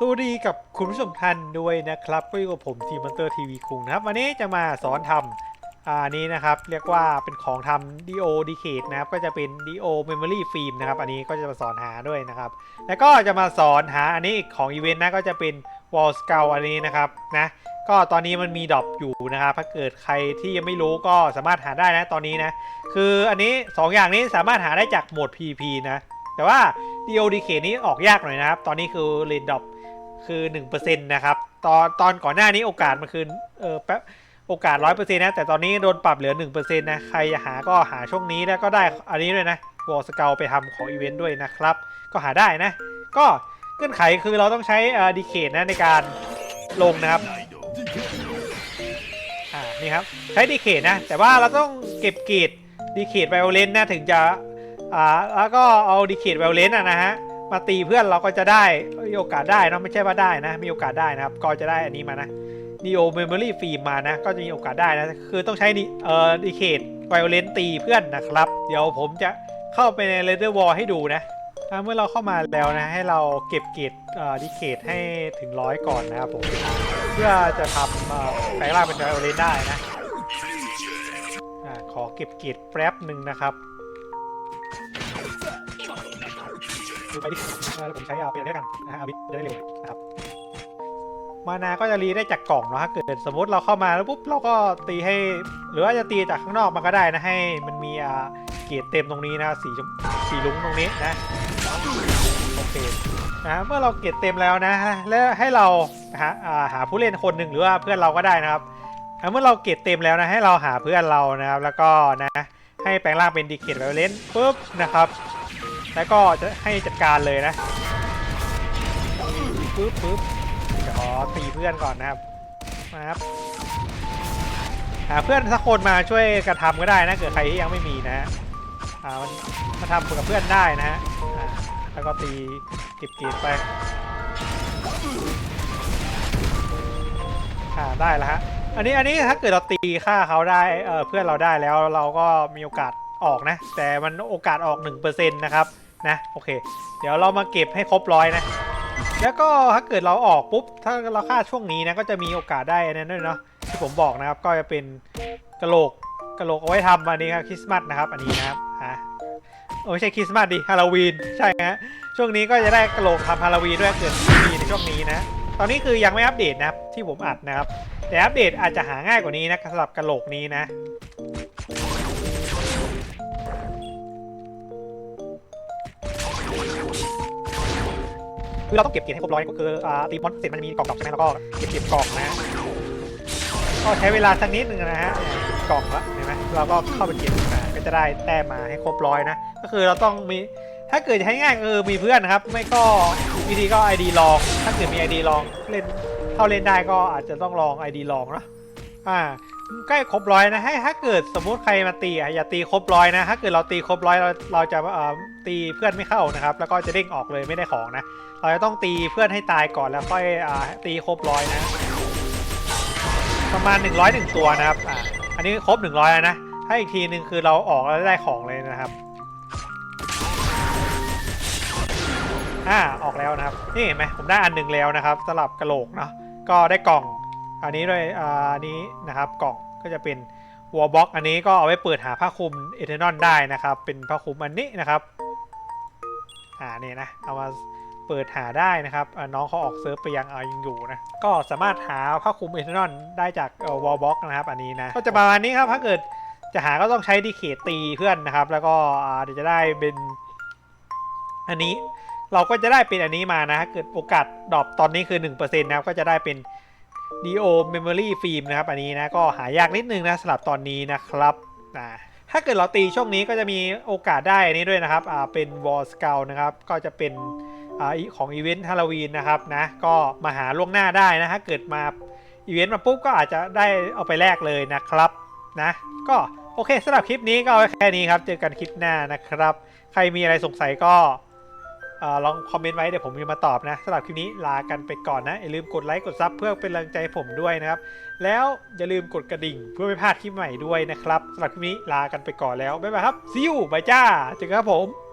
สวัสดีกับคุณผู้ชมท่านด้วยนะครับก็อยู่กับผมทีมันเตอร์ทีวีคุงนะครับ วันนี้จะมาสอนทำอ่านี้นะครับ เรียกว่าเป็นของทำ DO d e c a d e นะครับ ก็จะเป็น DO Memory Film นะครับ อันนี้ก็จะมาสอนหาด้วยนะครับ แล้วก็จะมาสอนหาอันนี้อีกของอีเวนต์นะก็จะเป็น Wall Scout อันนี้นะครับนะก็ตอนนี้มันมีดรอปอยู่นะครับ ถ้าเกิดใครที่ยังไม่รู้ก็สามารถหาได้นะตอนนี้นะ คืออันนี้ 2 อย่างนี้สามารถหาได้จากโหมด PP นะ แต่ว่า DODK นี้ออกยากหน่อยนะครับ ตอนนี้คือเลนดอปคือ 1%นะครับ ตอนตอนก่อนหน้านี้โอกาสมันคือเออแป๊บโอกาส 100%นะ แต่ตอนนี้โดนปรับเหลือ 1%นะ ใครหาก็หาช่วงนี้แล้วก็ได้อันนี้ด้วยนะวอลสเกลไปทำของอีเวนต์ด้วยนะครับ ก็หาได้นะ ก็เงื่อนไขคือเราต้องใช้อดีเคนะในการลงนะครับอ่านี่ครับ ใช้ดีเคทนะ แต่ว่าเราต้องเก็บเกรดดีเคทไวโอเลนนะถึงจะ อ่าแล้วก็เอาดีเคทไวโอเลนนะฮะมาตีเพื่อนเราก็จะได้มีโอกาสได้นะไม่ใช่ว่าได้นะ มีโอกาสได้นะครับ ก็จะได้อันนี้มานะ Neo Memory Film มานะ ก็จะมีโอกาสได้นะ คือต้องใช้นี่เอ่อดีเคทไวโอเลนตีเพื่อนนะครับ เดี๋ยวผมจะเข้าไปใน l e t h e r Wall ให้ดูนะอ่าเมื่อเราเข้ามาแล้วนะ ให้เราเก็บเกรดเอ่อดีเคทให้ถึงร้อยก่อนนะครับผม เพื่อจะทำแปลงร่างเป็นไวโอเลนได้นะอาขอเก็บเกียรติแป๊บหนึ่งนะครับ ดูไปดิเออผมใช้เอาไปได้กันนะฮะอาบิจะได้เร็วนะครับมานาก็จะรีได้จากกล่องเนาะถ้าเกิดสมมติเราเข้ามาแล้วปุ๊บเราก็ตีให้ หรือว่าจะตีจากข้างนอกมาก็ได้นะให้มันมีอ่าเกียรเต็มตรงนี้นะสีชมสีลุ้งตรงนี้นะโอเคนะเมื่อเราเก็บเต็มแล้วนะแล้วให้เราหาหาผู้เล่นคนหนึ่งหรือว่าเพื่อนเราก็ได้นะครับอ่าเมื่อเราเก็บเต็มแล้วนะให้เราหาเพื่อนเรานะครับแล้วก็นะให้แปลงร่างเป็นดีเคทไวเลนปุ๊บนะครับ แล้วก็จะให้จัดการเลยนะปุ๊บปุ๊บจะขอตีเพื่อนก่อนนะครับมาครับหาเพื่อนสักคนมาช่วยกระทำก็ได้นะเกิดใครที่ยังไม่มีนะฮะอ่ามันมาทำกับเพื่อนได้นะฮะแล้วก็ตีเก็บกรดไปอ่าได้แล้วฮะอันนี้อันนี้ถ้าเกิดเราตีค่าเขาได้เออเพื่อนเราได้แล้วเราก็มีโอกาสออกนะ แต่มันโอกาสออก 1%นะครับ นะโอเค เดี๋ยวเรามาเก็บให้ครบร้อยนะ แล้วก็ถ้าเกิดเราออกปุ๊บ ถ้าเราฆ่าช่วงนี้นะก็จะมีโอกาสได้อันนั้นด้วยเนาะที่ผมบอกนะครับก็จะเป็นกระโหลกกระโหลกเอาไว้ทำอันนี้ครับคริสต์มาสนะครับอันนี้นะครับอะโอ้ไม่ใช่คริสต์มาสดิฮาโลวีนใช่ฮะช่วงนี้ก็จะได้กระโหลกทำฮาโลวีนด้วยเกิดมีในช่วงนี้นะ ตอนนี้คือยังไม่อัปเดตนะครับที่ผมอัดนะครับ แต่อัปเดตอาจจะหาง่ายกว่านี้นะสำหรับกระโหลกนี้นะ คือเราต้องเก็บเกียรติให้ครบร้อยก็คืออ่าตีมอนเสร็จมันมีกล่องดอกใช่ไหมแล้วก็เก็บเก็บกล่องนะก็ใช้เวลาสักนิดหนึ่งนะฮะกล่องละเห็นไหมเราก็เข้าไปเก็บมาก็จะได้แต้มมาให้ครบร้อยนะ ก็คือเราต้องมีถ้าเกิดจะให้ง่ายก็คือมีเพื่อนนะครับ ไม่ก็วิธีก็ ID ลอง ถ้าเกิดมี ID ลองเล่นเข้าเล่นได้ก็อาจจะต้องลอง ID ลองเนาะอ่า ใกล้ครบร้อยนะให้ถ้าเกิดสมมุติใครมาตีอะอย่าตีครบร้อยนะถ้าเกิดเราตีครบร้อยเราเราจะเอ่อตีเพื่อนไม่เข้านะครับ แล้วก็จะเด้งออกเลยไม่ได้ของนะ เราจะต้องตีเพื่อนให้ตายก่อนแล้วค่อยอ่าตีครบร้อยนะ ประมาณ 101 ตัวนะครับอ่าอันนี้ครบ 100แล้วนะถ้าอีกทีหนึ่งคือเราออกแล้วได้ของเลยนะครับอ่าออกแล้วนะครับนี่เห็นไหมผมได้อันหนึ่งแล้วนะครับสลับกระโหลกเนาะก็ได้กล่อง อันนี้ด้วยอ่าอันนี้นะครับกล่องก็จะเป็นวอลบ็อกอันนี้ก็เอาไว้เปิดหาผ้าคลุมเอเทนอนได้นะครับ เป็นผ้าคลุมอันนี้นะครับอ่านี่นะเอามาเปิดหาได้นะครับน้องเขาออกเซิร์ฟไปยังเอายังอยู่นะก็สามารถหาผ้าคลุมเอทานอลได้จากวอลบ็อกนะครับ อันนี้นะก็จะประมาณนี้ครับถ้าเกิดจะหาก็ต้องใช้ดีเคทตีเพื่อนนะครับ แล้วก็เดี๋ยวจะได้เป็นอันนี้เราก็จะได้เป็นอันนี้มานะถ้าเกิดโอกาสดรอปตอนนี้คือ1%นะครับก็จะได้เป็น DO Memory Film นะครับ อันนี้นะก็หายากนิดนึงนะสำหรับตอนนี้นะครับอ่าถ้าเกิดเราตีช่วงนี้ก็จะมีโอกาสได้อันนี้ด้วยนะครับอ่าเป็น Wall Scout นะครับ ก็จะเป็นอ่าของอีเวนต์ฮาโลวีนนะครับนะก็มาหาล่วงหน้าได้นะถ้าเกิดมาอีเวนต์มาปุ๊บก็อาจจะได้เอาไปแลกเลยนะครับนะก็โอเคสำหรับคลิปนี้ก็แค่นี้ครับ เจอกันคลิปหน้านะครับ ใครมีอะไรสงสัยก็ ลองคอมเมนต์ไว้เดี๋ยวผมจะมาตอบนะสำหรับคลิปนี้ลากันไปก่อนนะ อย่าลืมกดไลค์กดซับเพื่อเป็นกำลังใจผมด้วยนะครับ แล้วอย่าลืมกดกระดิ่งเพื่อไม่พลาดคลิปใหม่ด้วยนะครับสำหรับคลิปนี้ลากันไปก่อนแล้วบ๊ายบายครับซิวบายจ้าเจอกันครับผม